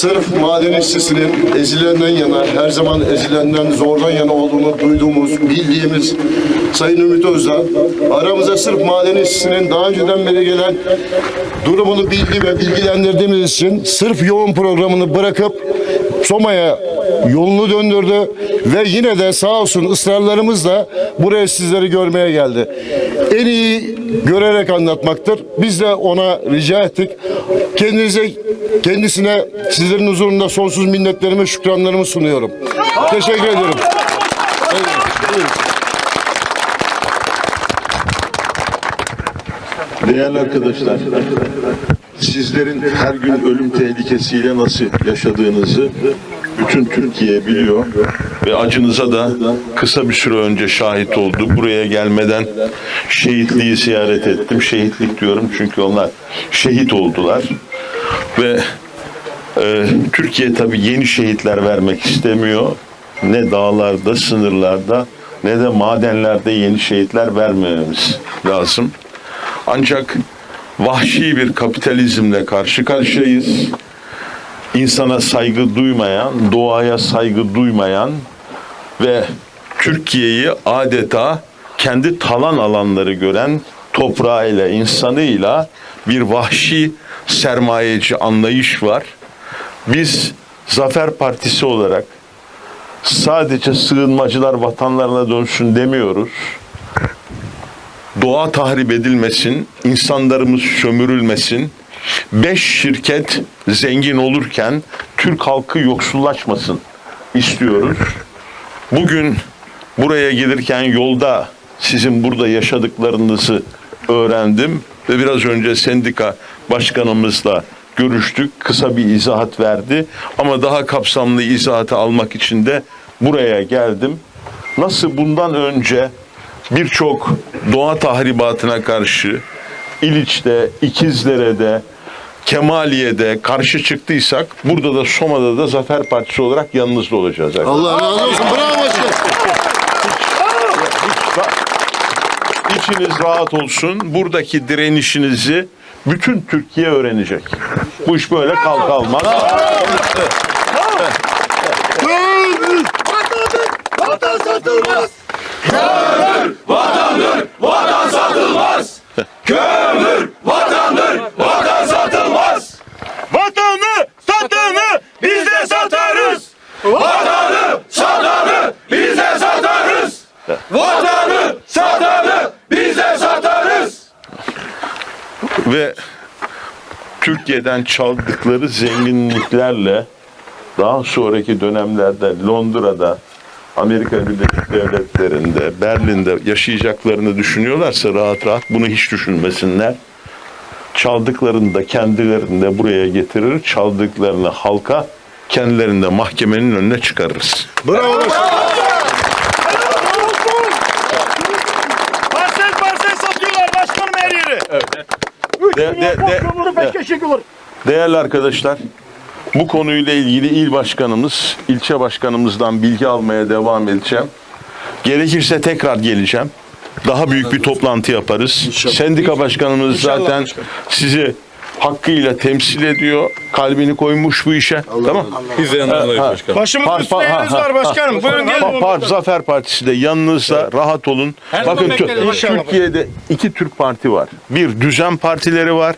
sırf maden işçisinin ezilenden yana, her zaman ezilenden, zordan yana olduğunu duyduğumuz, bildiğimiz Sayın Ümit Özdağ, aramıza sırf maden işçisinin daha önceden beri gelen durumunu bildi ve bilgilendirdiğimiz için sırf yoğun programını bırakıp Soma'ya yolunu döndürdü ve yine de sağ olsun ısrarlarımızla buraya sizleri görmeye geldi. En iyi görerek anlatmaktır. Biz de ona rica ettik. Kendinize kendisine sizlerin huzurunda sonsuz minnetlerimi, şükranlarımı sunuyorum. Teşekkür ediyorum. Değerli arkadaşlar, sizlerin her gün ölüm tehlikesiyle nasıl yaşadığınızı bütün Türkiye biliyor ve acınıza da kısa bir süre önce şahit oldu. Buraya gelmeden şehitliği ziyaret ettim. Şehitlik diyorum çünkü onlar şehit oldular ve e, Türkiye tabii yeni şehitler vermek istemiyor. Ne dağlarda, sınırlarda ne de madenlerde yeni şehitler vermememiz lazım. Ancak vahşi bir kapitalizmle karşı karşıyayız. İnsana saygı duymayan, doğaya saygı duymayan ve Türkiye'yi adeta kendi talan alanları gören toprağıyla, insanıyla bir vahşi sermayeci anlayış var. Biz Zafer Partisi olarak sadece sığınmacılar vatanlarına dönsün demiyoruz doğa tahrip edilmesin, insanlarımız sömürülmesin, beş şirket zengin olurken Türk halkı yoksullaşmasın istiyoruz. Bugün buraya gelirken yolda sizin burada yaşadıklarınızı öğrendim ve biraz önce sendika başkanımızla görüştük. Kısa bir izahat verdi ama daha kapsamlı izahatı almak için de buraya geldim. Nasıl bundan önce birçok doğa tahribatına karşı İliç'te, İkizdere'de, Kemaliye'de karşı çıktıysak burada da Soma'da da Zafer Partisi olarak yanınızda olacağız. arkadaşlar. Allah razı olsun. Bravo başkanım. İçiniz rahat olsun. Buradaki direnişinizi bütün Türkiye öğrenecek. Bu iş böyle kalk kalmaz. Vatanı satanı biz de satarız. Vatanı satanı biz de satarız. Vatanı satanı biz de satarız. ve Türkiye'den çaldıkları zenginliklerle daha sonraki dönemlerde Londra'da, Amerika Birleşik Devletleri'nde, Berlin'de yaşayacaklarını düşünüyorlarsa rahat rahat bunu hiç düşünmesinler. Çaldıklarını da kendilerini de buraya getirir, çaldıklarını halka kendilerinde mahkemenin önüne çıkarırız. Bravo başkanım. Parsel parsel satıyorlar başkanım her yeri. De- de- de- de- Değerli arkadaşlar, bu konuyla ilgili il başkanımız, ilçe başkanımızdan bilgi almaya devam edeceğim. Gerekirse tekrar geleceğim. Daha büyük bir toplantı yaparız. Sendika başkanımız zaten sizi hakkıyla temsil ediyor. Kalbini koymuş bu işe. tamam. Biz de yanlarındayız başkanım. Başımın Par- üstünde par- yeriniz ha, var ha, başkanım. Buyurun Pa- gelin. Par- Zafer Partisi de yanınızda rahat olun. Bakın tü- bekleriz. Türkiye'de iki Türk parti var. Bir düzen partileri var.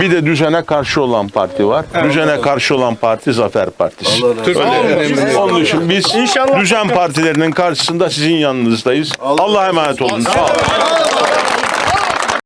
Bir de düzene karşı olan parti var. Düzene karşı olan parti Zafer Partisi. Türkiye'de Onun için biz İnşallah. düzen partilerinin karşısında sizin yanınızdayız. Allah'a emanet olun. Sağ olun.